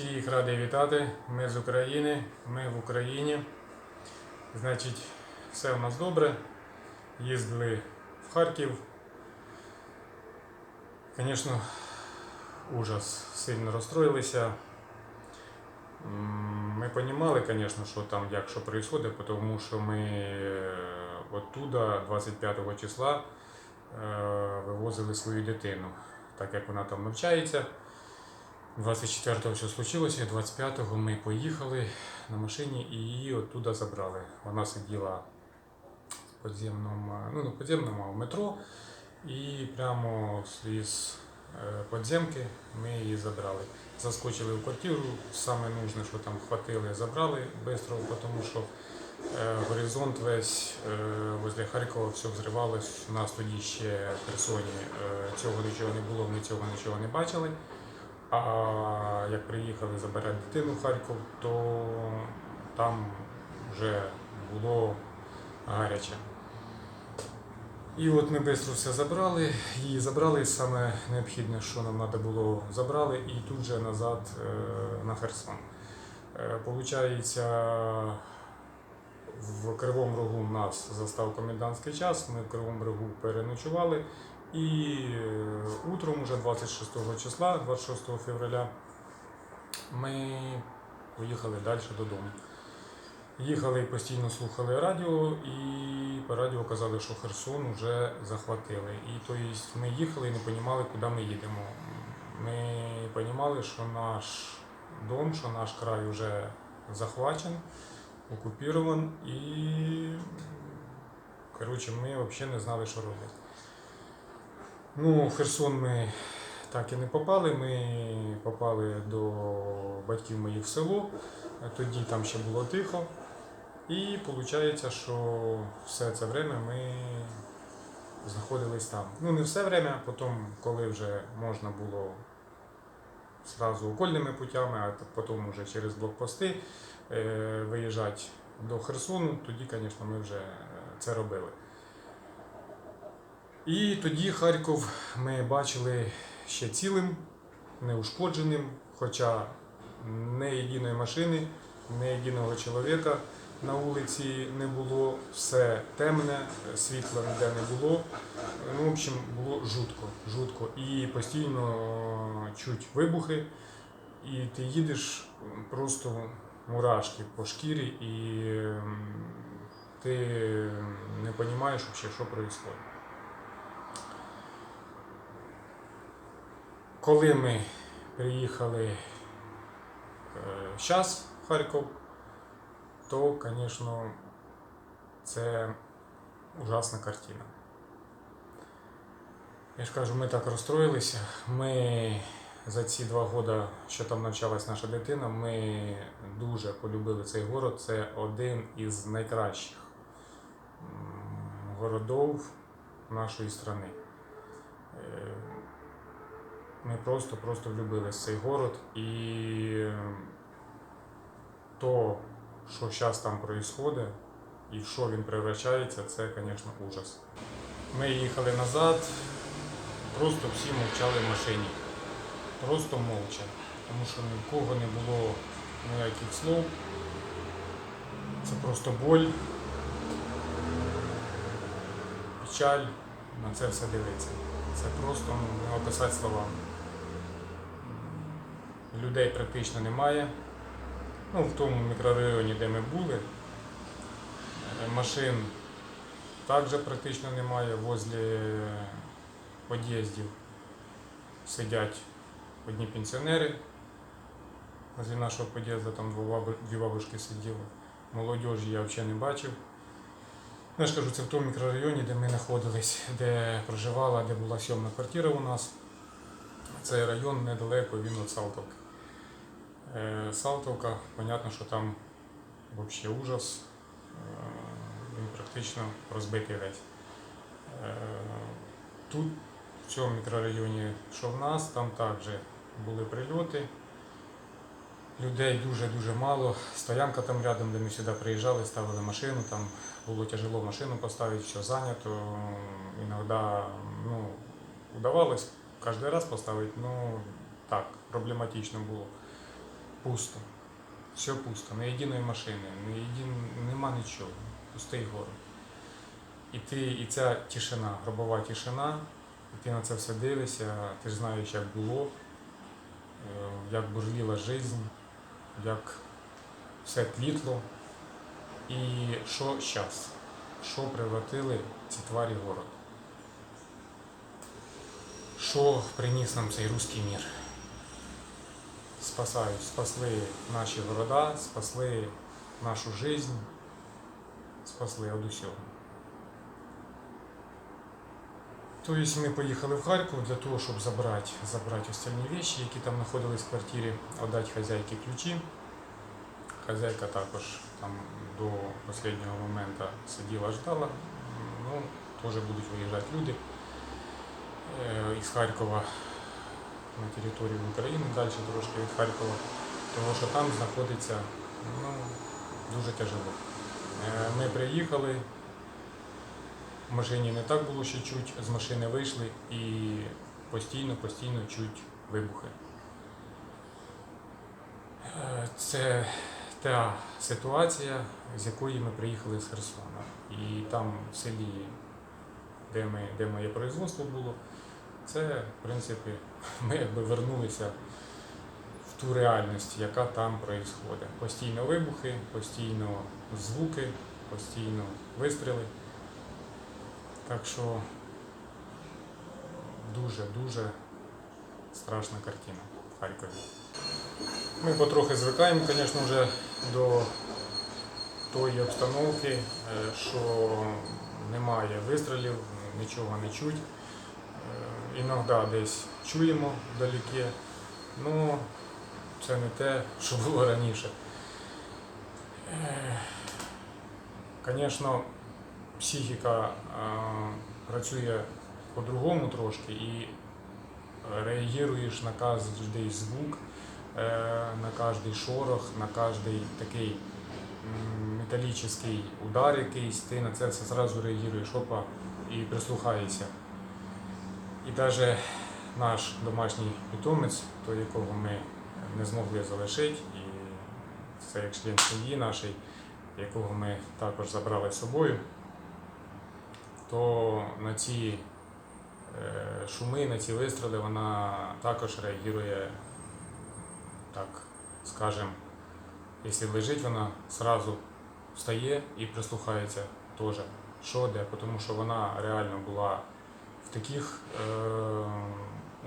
Всіх радий вітати. Ми з України, ми в Україні. Значить, все у нас добре. Їздили в Харків. Звісно, ужас. Сильно розстроїлися. Ми розуміли, звісно, що там як що відбувається, тому що ми е, оттуда 25 числа е, вивозили свою дитину, так як вона там навчається. 24-го все случилося, 25-го ми поїхали на машині і її оттуда забрали. Вона сиділа в подземному, ну не подземному, в метро. І прямо з е, подземки ми її забрали. Заскочили в квартиру, саме нужне, що там хватили, забрали швидко, тому що е, горизонт весь возле Харкова все взривалось. У нас тоді ще в Херсоні цього нічого не було, ми цього нічого не бачили. А як приїхали забирати дитину в Харків, то там вже було гаряче. І от ми швидко все забрали, її забрали, саме необхідне, що нам треба було, забрали, і тут же назад е, на Херсон. Е, Получається, в Кривому Рогу нас застав комендантський час, ми в Кривому Рогу переночували. І е, утром, уже 26 числа, 26 февраля, ми поїхали далі додому. Їхали постійно слухали радіо, і по радіо казали, що Херсон вже захватили. І то есть, ми їхали і не розуміли, куди ми їдемо. Ми розуміли, що наш дом, що наш край вже захвачен, окупірован, і коротше, ми взагалі не знали, що робити. Ну, Херсон ми так і не попали. Ми попали до батьків моїх в село. Тоді там ще було тихо. І виходить, що все це время ми знаходились там. Ну, не все время, потім, коли вже можна було зразу окольними путями, а потім вже через блокпости е, виїжджати до Херсону, тоді, звісно, ми вже це робили. І тоді Харків ми бачили ще цілим, неушкодженим, хоча не єдиної машини, не єдиного чоловіка на вулиці не було, все темне, світла ніде не було. Ну, в общем, було жутко, жутко. І постійно чуть вибухи, і ти їдеш просто мурашки по шкірі, і ти не розумієш, що відбувається. Коли ми приїхали зараз в Харків, то, звісно, це ужасна картина. Я ж кажу, ми так розстроїлися. Ми за ці два роки, що там навчалась наша дитина, ми дуже полюбили цей город. Це один із найкращих городов нашої країни. Ми просто-просто влюбились в цей город і то, що зараз там відбувається і в що він превращається, це, звісно, ужас. Ми їхали назад, просто всі мовчали в машині. Просто мовча. Тому що ні в кого не було ніяких слов. Це просто боль, печаль на це все дивиться. Це просто ну, описати словами. Людей практично немає. Ну, в тому мікрорайоні, де ми були, е, машин також практично немає. Возле під'їздів сидять одні пенсіонери. Возле нашого під'їзду там дві бабушки сиділи. Молодіжі я взагалі не бачив. Ну, я ж кажу, це в тому мікрорайоні, де ми знаходились, де проживала, де була сьомна квартира у нас. Цей район недалеко він від Салтовки. Е, Салтовка, понятно, що там взагалі ужас. Е, Він практично розбитий весь. Е, Тут, в цьому мікрорайоні, що в нас, там також були прильоти. Людей дуже-дуже мало. Стоянка там рядом, де ми сюди приїжджали, ставили машину, там було тяжело машину поставити, все зайнято. Іноді ну, удавалось кожен раз поставити, ну так, проблематично було. пусто. Все пусто, ні єдиної машини, ні єдин... нема нічого. Пустий город. І ти, і ця тишина, гробова тишина, і ти на це все дивишся, ти ж знаєш, як було, е, як бурліла життя, як все тлітло. І що зараз? Що превратили ці тварі город? Що приніс нам цей руський мір? Спасають, спасли наші города, спасли нашу жизнь, спасли від усього. Тобто ми поїхали в Харків для того, щоб забрати, забрати остальні речі, які там знаходились в квартирі, віддати хазяйки ключі. Хазяйка також там до останнього моменту сиділа, ждала. Ну, теж будуть виїжджати люди е, із Харкова на територію України, далі трошки від Харкова, тому що там знаходиться ну, дуже тяжело. Е, Ми приїхали, в машині не так було ще чуть, з машини вийшли і постійно, постійно чуть вибухи. Е, Це та ситуація, з якої ми приїхали з Херсона. І там в селі, де, ми, де моє производство було, це, в принципі, ми якби вернулися в ту реальність, яка там відбувається. Постійно вибухи, постійно звуки, постійно вистріли. Так що дуже-дуже страшна картина в Харкові. Ми потрохи звикаємо, звісно, вже до тої обстановки, е, що немає вистрілів, нічого не чуть. Е, Іноді десь чуємо вдалеке, але це не те, що було раніше. Звісно, психіка е, працює по-другому трошки і реагуєш на кожний звук, е, на кожний шорох, на кожний такий металічний удар якийсь, ти на це все зразу реагуєш, опа, і прислухаєшся. І навіть наш домашній питомець, той, якого ми не змогли залишити, і це як член сім'ї нашої, якого ми також забрали з собою, то на ці е, шуми, на ці вистріли вона також реагує, так скажем, якщо лежить, вона одразу встає і прислухається теж, що де, тому що вона реально була в таких е,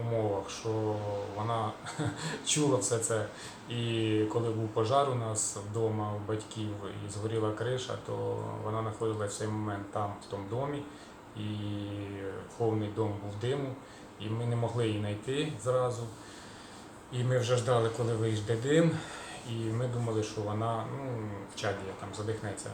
умовах, що вона чула все це. І коли був пожар у нас вдома у батьків і згоріла криша, то вона знаходилася в цей момент там, в тому домі, і повний дом був диму, і ми не могли її знайти зразу. І ми вже ждали, коли вийде дим, і ми думали, що вона ну, в чаді там задихнеться.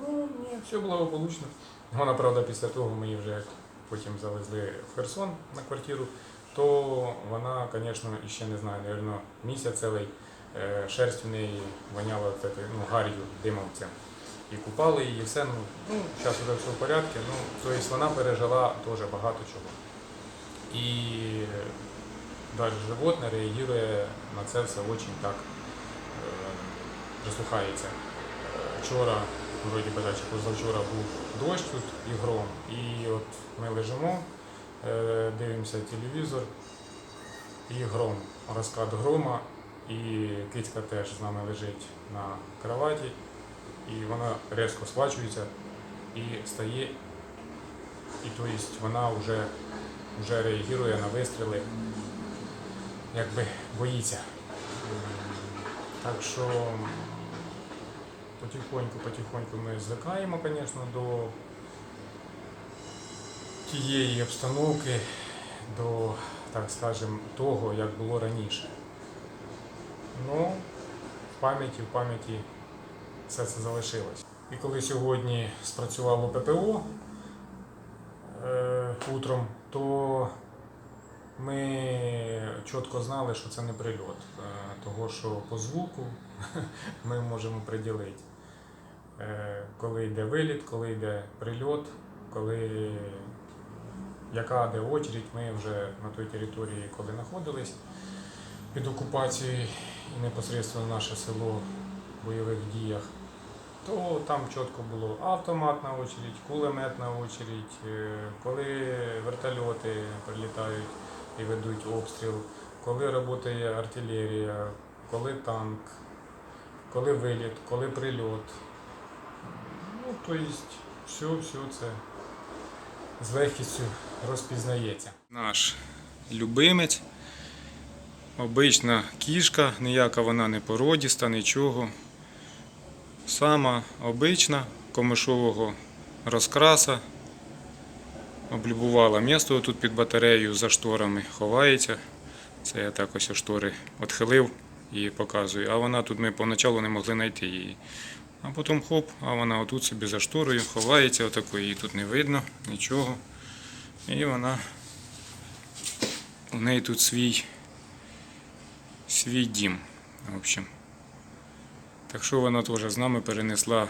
Ну, ні, все благополучно. Вона, правда, після того ми її вже потім завезли в Херсон на квартиру, то вона, звісно, іще не знаю, мабуть, місяць цілий е, шерсть в неї воняла ну, гар'ю, димом цим. І купали її, і все. Ну, ну, зараз вже все в порядку. Ну, тобто вона пережила теж багато чого. І навіть животне реагує на це все дуже так е, прислухається. Вчора, вроді би, позавчора був дощ тут і гром. І от ми лежимо, дивимося телевізор, і гром, розкат грома, і кицька теж з нами лежить на кроваті, і вона різко сплачується і стає, і то есть вона вже, вже реагує на вистріли, якби боїться. Так що потихоньку, потихоньку ми звикаємо, звісно, до тієї обстановки, до, так скажем, того, як було раніше. Ну, в пам'яті, в пам'яті все це залишилось. І коли сьогодні спрацювало ППО е, утром, то ми чітко знали, що це не прильот, е, того що по звуку ми можемо приділити, е, коли йде виліт, коли йде прильот, коли яка де очередь, ми вже на той території, коли знаходились під окупацією, і непосередньо наше село в бойових діях, то там чітко було автоматна очередь, кулеметна очередь, е, коли вертольоти прилітають і ведуть обстріл, коли працює артилерія, коли танк, коли виліт, коли прильот. Ну, тобто, все, все це з легкістю розпізнається. Наш любимець. Обична кішка, ніяка вона не породіста, нічого. Сама обична, комишового розкраса. Облюбувала місто тут під батареєю за шторами, ховається. Це я так ось штори відхилив і показую. А вона тут ми поначалу не могли знайти її. А потім хоп, а вона отут собі за шторою ховається, отако її тут не видно, нічого. І вона у неї тут свій свій дім. В общем. Так що вона теж з нами перенесла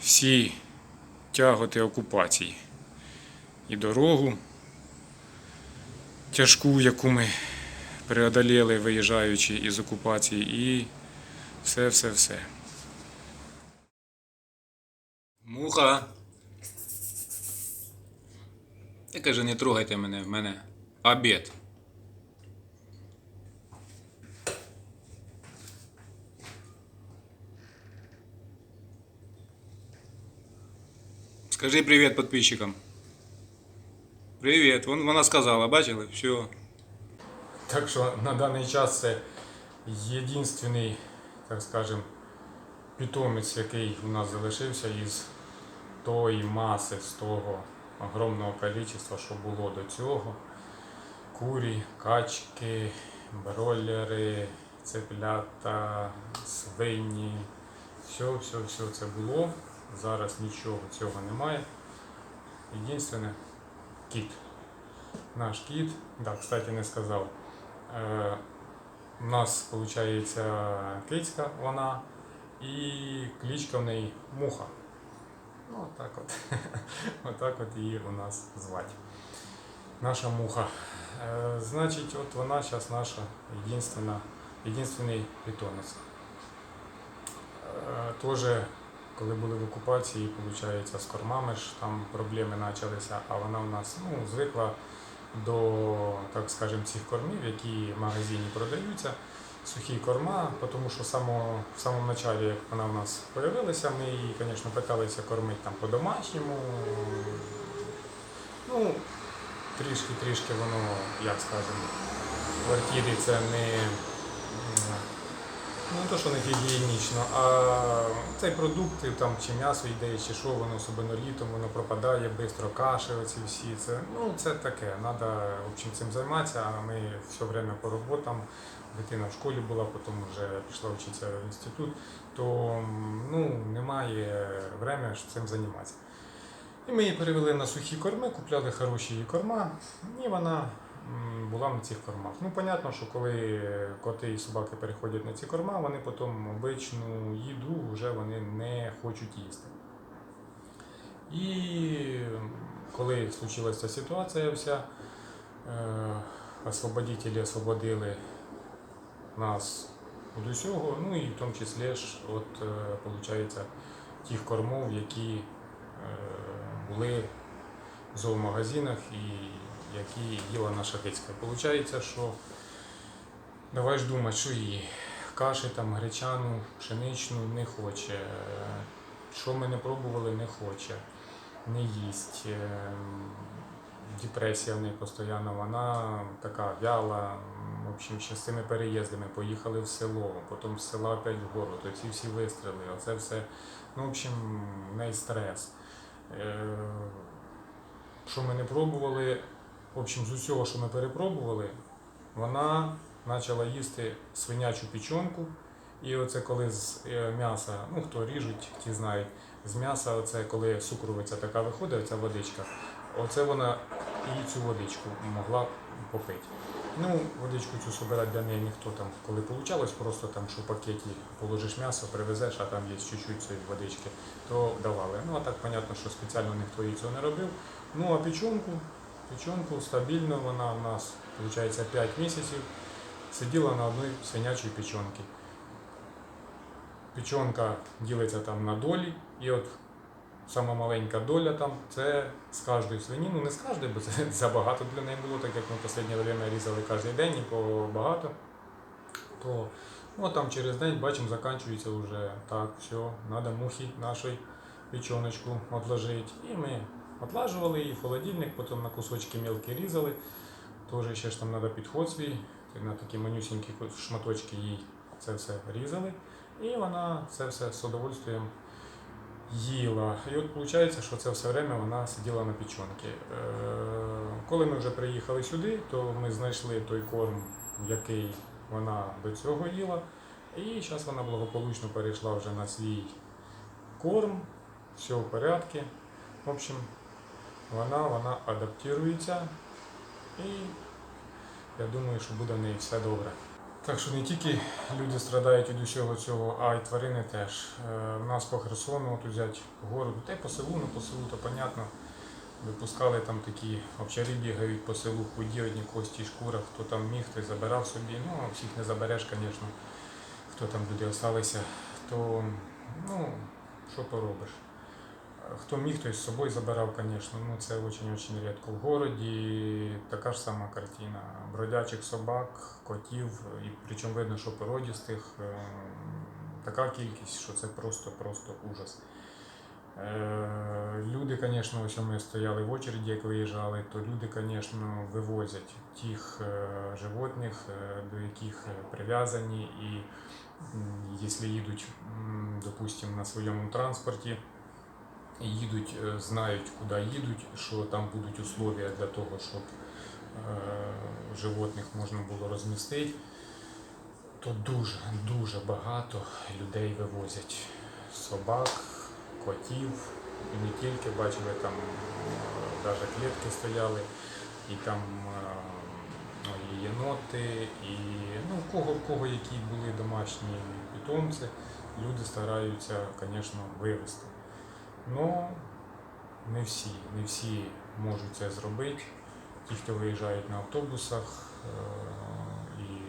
всі тяготи окупації. І дорогу тяжку, яку ми преодоліли, виїжджаючи із окупації, і все-все-все. Муха. Я каже, не трогайте мене, в мене обід. Скажи привіт підписчикам. Привіт. Вон, вона сказала, бачили? Все. Так що на даний час це єдинственний, так скажем, питомець, який у нас залишився із тої маси, з того огромного кількості, що було до цього. Курі, качки, бройлери, цеплята, свині. Все, все, все це було. Зараз нічого цього немає. Єдине кіт. Наш кіт, да, кстати, не сказав. Е, у нас виходить кицька вона і кличка в неї муха. Ну, отак от. отак от її у нас звати. Наша муха. Е, значить, от вона зараз наша єдинственна, єдинственний питомець. Е, Тоже, коли були в окупації, виходить, з кормами ж там проблеми почалися, а вона у нас ну, звикла до, так скажем, цих кормів, які в магазині продаються. Сухі корма, тому що само, в самому началі, як вона в нас з'явилася, ми її, звісно, питалися кормити там по-домашньому. Ну, трішки-трішки воно, як скажемо, в квартирі це не, ну, не то, що не гігієнічно, а цей продукт, там, чи м'ясо йде, чи що, воно особливо літом, воно пропадає, швидко каші оці всі. Це, ну, це таке, треба цим займатися, а ми все время по роботам, дитина в школі була, потім вже пішла вчитися в інститут, то ну, немає времени щоб цим займатися. І ми її перевели на сухі корми, купляли хороші її корма, і вона була на цих кормах. Ну, понятно, що коли коти і собаки переходять на ці корма, вони потім обичну їду вже вони не хочуть їсти. І коли случилася ситуація вся, е, освободителі освободили нас від усього, ну і в тому числі ж, от, е, получається, тих кормов, які е, були в зоомагазинах і які їла наша кицька. Получається, що давай ж думати, що її каші там гречану, пшеничну не хоче. е, Що ми не пробували, не хоче, не їсть. Депресія в неї постійно, вона така вяла. В общем, ще з цими переїздами поїхали в село, потім з села опять в город, оці всі вистріли, оце все. Ну, в общем, в неї стрес. Е, Що ми не пробували, в общем, з усього, що ми перепробували, вона почала їсти свинячу печінку. І оце коли з е, м'яса, ну хто ріжуть, ті знають, з м'яса, оце коли сукровиця така виходить, оця водичка, оце вона і цю водичку могла попити. Ну, водичку цю собирати для неї ніхто там, коли получалось, просто там, що в пакеті положиш м'ясо, привезеш, а там є чуть-чуть цієї водички, то давали. Ну, а так, понятно, що спеціально ніхто їй цього не робив. Ну, а печінку, печінку стабільно, вона у нас, виходить, 5 місяців. сиділа на одній свинячій печонці. Печонка ділиться там на долі, і от сама маленька доля там це з кожної свині, ну не з кожної, бо це забагато для неї було, так як ми в останнє время різали кожен день і багато. То ну, там через день бачимо, закінчується вже так, все, треба мухи нашої печоночку отложити. І ми отлажували її в холодильник, потім на кусочки мелкі різали. Теж ще ж там треба підход свій, на такі манюсінькі шматочки їй це все різали. І вона це все з удовольствием їла. І от виходить, що це все время вона сиділа на печонці. Е, Коли ми вже приїхали сюди, то ми знайшли той корм, який вона до цього їла. І зараз вона благополучно перейшла вже на свій корм, все в порядку. В общем, вона, вона адаптується і я думаю, що буде в неї все добре. Так що не тільки люди страдають від усього цього, а й тварини теж. Е, У нас по Херсону, от взяти городу, та й по селу, ну по селу то понятно. Випускали там такі овчари бігають по селу, худі одні кості, шкура, хто там міг, той забирав собі. Ну, всіх не забереш, звісно, хто там люди залишилися, то ну, що поробиш. Хто міг, той з собою забирав, звісно. Ну, це дуже-дуже рідко. В городі така ж сама картина. Бродячих собак, котів, і причому видно, що породістих е, така кількість, що це просто-просто ужас. Е, Люди, звісно, ось ми стояли в очереді, як виїжджали, то люди, звісно, вивозять тих е, животних, до яких прив'язані, і якщо їдуть, допустимо, на своєму транспорті, їдуть, е, знають, куди їдуть, що там будуть условия для того, щоб е, животних можна було розмістити, то дуже, дуже багато людей вивозять собак, котів, і не тільки бачили, там навіть клітки стояли, і там е, ну, і єноти, і ну, кого, кого які були домашні питомці, люди стараються, звісно, вивезти. Ну, не всі, не всі можуть це зробити. Ті, хто виїжджають на автобусах е, і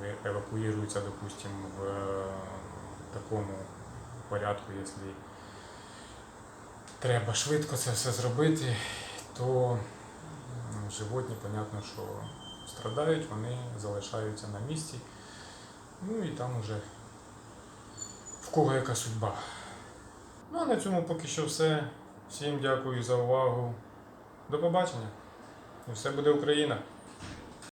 ви- евакуюються, допустимо, в е, такому порядку, якщо треба швидко це все зробити, то животні, понятно, що страдають, вони залишаються на місці. Ну і там уже в кого яка судьба. Ну а на цьому поки що все. Всім дякую за увагу. До побачення. І все буде Україна!